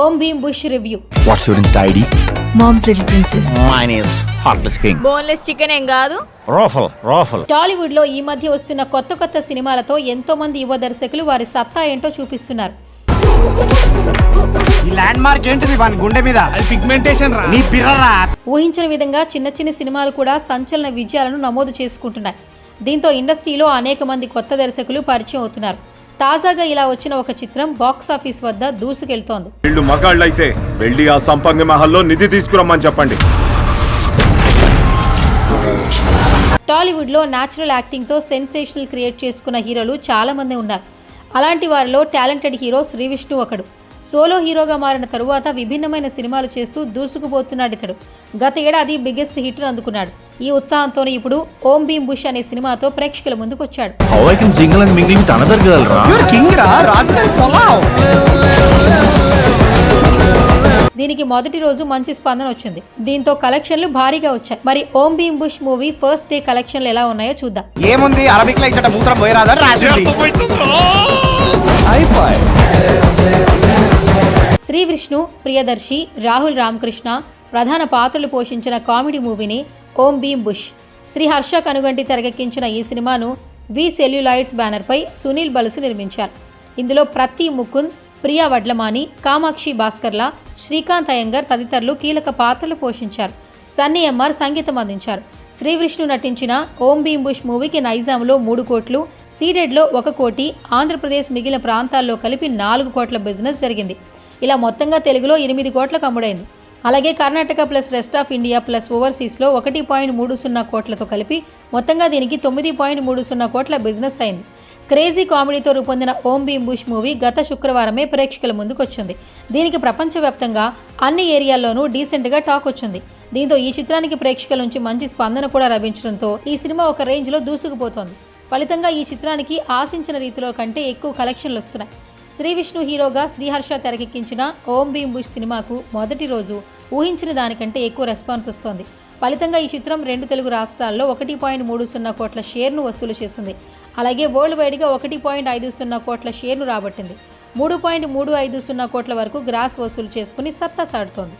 Om Bheem Bush review What's your Insta ID? Moms little princess Mine is Heartless King. Boneless chicken ఏం కాదు? Raffle, raffle. టాలీవుడ్లో ఈ మధ్య వస్తున్న కొత్త కొత్త సినిమాలతో ఎంతో మంది యువ దర్శకులు వారి సత్తా ఏంటో చూపిస్తున్నారు. ఈ ల్యాండ్ మార్క్ ఏంటిది వాని గుండె మీద? అది పిగ్మెంటేషన్ రా. నీ పిర్రరా ఊహించిన విధంగా చిన్న చిన్న సినిమాలు కూడా సంచలన విజయాలను నమోదు చేసుకుంటున్నాయి. దీంతో ఇండస్ట్రీలో అనేక మంది కొత్త దర్శకులు పరిచయం అవుతున్నారు. తాజాగా ఇలా వచ్చిన ఒక చిత్రం బాక్స్ ఆఫీస్ వద్ద దూసుకెళ్తోంది. వీళ్ళు మగాళ్ళైతే వెళ్ళి ఆ సంపంగి మహల్లో నిధి తీసుకురమ్మని చెప్పండి. టాలీవుడ్లో న్యాచురల్ యాక్టింగ్తో సెన్సేషనల్ క్రియేట్ చేసుకున్న హీరోలు చాలా మంది ఉన్నారు. అలాంటి వారిలో టాలెంటెడ్ హీరో శ్రీ విష్ణు ఒకడు. సోలో హీరోగా మారిన తరువాత విభిన్నమైన సినిమాలు చేస్తూ దూసుకుపోతున్నాడు ఇతడు. గత ఏడాది బిగ్గెస్ట్ హిట్ అందుకున్నాడు. ఈ ఉత్సాహంతోనే ఇప్పుడు ఓం భీమ్ బుష్ అనే సినిమాతో ప్రేక్షకుల ముందుకు వచ్చాడు How I can jingle and mingle with another girl, ra? King రా రాజుగారి పొలావ్ దీనికి మొదటి రోజు మంచి స్పందన వచ్చింది. దీంతో కలెక్షన్లు భారీగా వచ్చాయి. మరి Om Bheem Bush movie first day కలెక్షన్లు ఎలా ఉన్నాయో చూద్దాం. ఏముంది? అరబిక్లో ఇచ్చట మూత్రం పోయిరాదని రాసింది శ్రీ విష్ణు ప్రియదర్శి రాహుల్ రామకృష్ణ ప్రధాన పాత్రలు పోషించిన కామెడీ మూవీని ఓం భీమ్ బుష్. శ్రీ హర్ష కనుగంటి తెరకెక్కించిన ఈ సినిమాను వి సెల్యులాయిడ్స్ బ్యానర్పై సునీల్ బలుసు నిర్మించారు. ఇందులో ప్రతి ముకుంద్ ప్రియా వడ్లమాని కామాక్షి భాస్కర్ల శ్రీకాంత్ అయ్యంగర్ తదితరులు కీలక పాత్రలు పోషించారు. సన్నీ ఎంఆర్ సంగీతం అందించారు. శ్రీ విష్ణు నటించిన ఓం భీమ్ బుష్ మూవీకి నైజాంలో మూడు కోట్లు సీడెడ్లో ఒక కోటి ఆంధ్రప్రదేశ్ మిగిలిన ప్రాంతాల్లో కలిపి నాలుగు కోట్ల బిజినెస్ జరిగింది. ఇలా మొత్తంగా తెలుగులో ఎనిమిది కోట్లకు అమ్ముడైంది. అలాగే Karnataka plus rest of India plus ఓవర్సీస్లో ఒకటి పాయింట్ మూడు సున్నా కోట్లతో కలిపి మొత్తంగా దీనికి తొమ్మిది పాయింట్ మూడు సున్నా కోట్ల బిజినెస్ అయింది. క్రేజీ కామెడీతో రూపొందిన ఓం భీమ్ బుష్ మూవీ గత శుక్రవారమే ప్రేక్షకుల ముందుకొచ్చింది. దీనికి ప్రపంచవ్యాప్తంగా అన్ని ఏరియాల్లోనూ డీసెంట్గా టాక్ వచ్చింది. దీంతో ఈ చిత్రానికి ప్రేక్షకుల నుంచి మంచి స్పందన కూడా లభించడంతో ఈ సినిమా ఒక రేంజ్లో దూసుకుపోతోంది. ఫలితంగా ఈ చిత్రానికి ఆశించిన రీతిలో కంటే ఎక్కువ కలెక్షన్లు వస్తున్నాయి. శ్రీ విష్ణు హీరోగా శ్రీహర్ష తెరకెక్కించిన ఓం భీమ్ బుష్ సినిమాకు మొదటి రోజు ఊహించిన దానికంటే ఎక్కువ రెస్పాన్స్ వస్తోంది. ఫలితంగా ఈ చిత్రం రెండు తెలుగు రాష్ట్రాల్లో ఒకటి పాయింట్ మూడు సున్నా కోట్ల షేర్ను వసూలు చేసింది. అలాగే వరల్డ్ వైడ్గా ఒకటి పాయింట్ ఐదు సున్నా కోట్ల షేర్ను రాబట్టింది. మూడు పాయింట్ మూడు ఐదు సున్నా కోట్ల వరకు గ్రాస్ వసూలు చేసుకుని సత్తా చాటుతోంది.